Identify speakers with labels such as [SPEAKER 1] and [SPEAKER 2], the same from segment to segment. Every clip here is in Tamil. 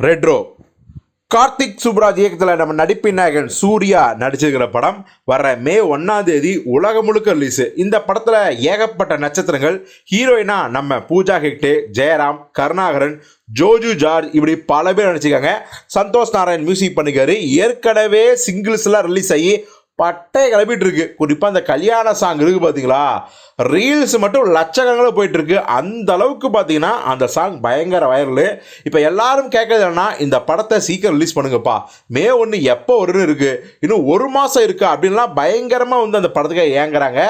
[SPEAKER 1] ரெட்ரோ. கார்த்திக் சுப்ராஜ் இயக்கத்தில் நம்ம நடிப்பின் நாயகன் சூர்யா நடிச்சிருக்கிற படம் வர மே ஒன்றாம் தேதி உலகம் முழுக்க ரிலீஸு இந்த படத்தில் ஏகப்பட்ட நட்சத்திரங்கள் ஹீரோயினா நம்ம பூஜா ஹெக்டே ஜெயராம் கருணாகரன் ஜோஜு ஜார்ஜ் இப்படி பல பேர் நடிச்சிருக்காங்க. சந்தோஷ் நாராயண் மியூசிக் பண்ணிக்காரு. ஏற்கனவே சிங்கிள்ஸ்லாம் ரிலீஸ் ஆகி பட்டை கிளப்பிட்டு இருக்கு. குறிப்பாக அந்த கல்யாண சாங் இருக்கு பார்த்தீங்களா ரீல்ஸ் மட்டும் லட்சக்கணக்கில் போயிட்டு இருக்கு. அந்த அளவுக்கு பார்த்தீங்கன்னா அந்த சாங் பயங்கர வைரல் இப்போ எல்லாரும் கேட்கறது என்னன்னா இந்த படத்தை சீக்கிரம் ரிலீஸ் பண்ணுங்கப்பா. மே ஒன்று எப்போ வரும்னு இருக்கு. இன்னும் ஒரு மாதம் இருக்கு அப்படின்லாம் பயங்கரமாக வந்து அந்த படத்துக்கு ஏங்குறாங்க.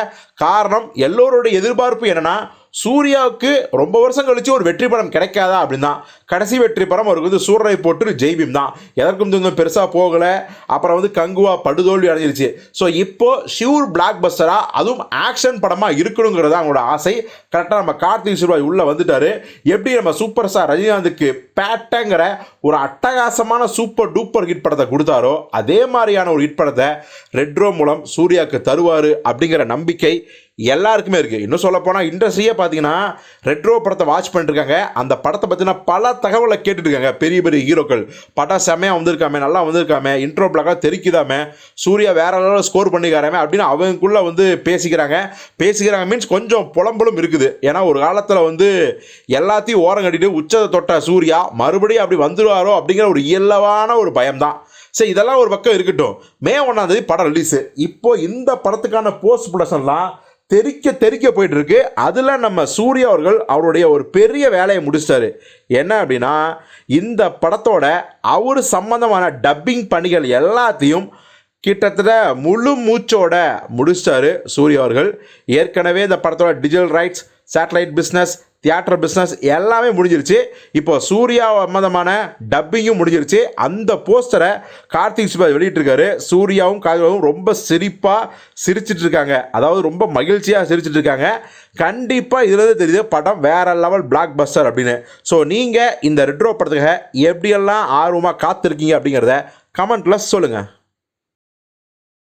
[SPEAKER 1] காரணம் எல்லோருடைய எதிர்பார்ப்பு என்னன்னா சூர்யாவுக்கு ரொம்ப வருஷம் கழிச்சு ஒரு வெற்றி படம் கிடைக்காதா அப்படின்னு தான் கடைசி வெற்றி படம் அவருக்கு வந்து சூரரை போட்டு ஜெய்பீம் தான். எதற்கும் கொஞ்சம் பெருசாக போகலை. அப்புறம் வந்து கங்குவா படுதோல்வி அடைஞ்சிருச்சு. ஸோ இப்போ ஷியூர் பிளாக் பஸ்டராக அதுவும் ஆக்ஷன் படமாக இருக்கணுங்கிறது அவங்களோட ஆசை. கரெக்டாக நம்ம கார்த்திக் சுப்ராஜ் உள்ளே வந்துட்டாரு. எப்படி நம்ம சூப்பர் ஸ்டார் ரஜினிகாந்துக்கு பேட்டங்கிற ஒரு அட்டகாசமான சூப்பர் டூப்பர் ஹிட் படத்தை கொடுத்தாரோ அதே மாதிரியான ஒரு ஹிட் படத்தை ரெட்ரோ மூலம் சூர்யாவுக்கு தருவார் அப்படிங்கிற நம்பிக்கை எல்லாருக்குமே இருக்குது இன்னும் சொல்ல போனால் இண்டஸ்ட்ரியே பார்த்தீங்கன்னா ரெட்ரோ படத்தை வாட்ச் பண்ணிட்டுருக்காங்க. அந்த படத்தை பற்றின பல தகவலை கேட்டுட்ருக்காங்க பெரிய பெரிய ஹீரோக்கள். படம் செமையாக வந்திருக்காமே நல்லா வந்திருக்காமே இன்ட்ரோ பிளாக்காக தெரிக்குதாமே சூர்யா வேற லெவலில் ஸ்கோர் பண்ணிக்காராமே அப்படின்னு அவங்களுக்குள்ளே வந்து பேசிக்கிறாங்க. பேசிக்கிறாங்க மீன்ஸ் கொஞ்சம் புலம்பலும் இருக்குது. ஏன்னா ஒரு காலத்தில் வந்து எல்லாத்தையும் ஓரம் கட்டிட்டு உச்சத்தை தொட்ட சூர்யா மறுபடியும் அப்படி வந்துடுவாரோ அப்படிங்கிற ஒரு இயல்பான ஒரு பயம்தான். சரி இதெல்லாம் ஒரு பக்கம் இருக்கட்டும். மே ஒன்றாந்தேதி படம் ரிலீஸு இப்போது இந்த படத்துக்கான போஸ்ட் ப்ரொடக்ஷன்லாம் தெறிக்க தெறிக்க போயிட்டு இருக்கு அதில் நம்ம சூர்யா அவர்கள் அவருடைய ஒரு பெரிய வேலையை முடிச்சிட்டாரு. என்ன அப்படின்னா இந்த படத்தோட அவர் சம்பந்தமான டப்பிங் பணிகள் எல்லாத்தையும் கிட்டத்தட்ட முழு மூச்சோட முடிச்சிட்டாரு சூர்யா அவர்கள். ஏற்கனவே இந்த படத்தோட digital rights satellite business theatre business எல்லாமே முடிஞ்சிருச்சு. இப்போ சூர்யா சம்மந்தமான டப்பிங்கும் முடிஞ்சிருச்சு. அந்த போஸ்டரை கார்த்திக் சுப்ராஜ் வெளியிட்டிருக்காரு. சூர்யாவும் கார்த்திகாவும் ரொம்ப சிரிப்பாக சிரிச்சிட்டு இருக்காங்க அதாவது ரொம்ப மகிழ்ச்சியாக சிரிச்சிட்டு இருக்காங்க கண்டிப்பாக இதுலேருந்து தெரியுது படம் வேற லெவல் பிளாக் பஸ்டர் அப்படின்னு. ஸோ நீங்கள் இந்த ரெட்ரோ படத்துக்காக எப்படியெல்லாம் ஆர்வமாக காத்திருக்கீங்க அப்படிங்கிறத கமெண்ட்டில் சொல்லுங்கள்